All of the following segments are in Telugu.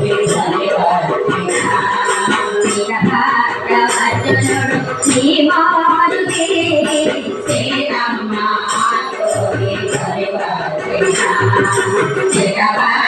Yeah. Take a bite.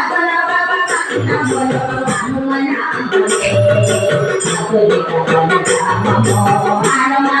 I don't know.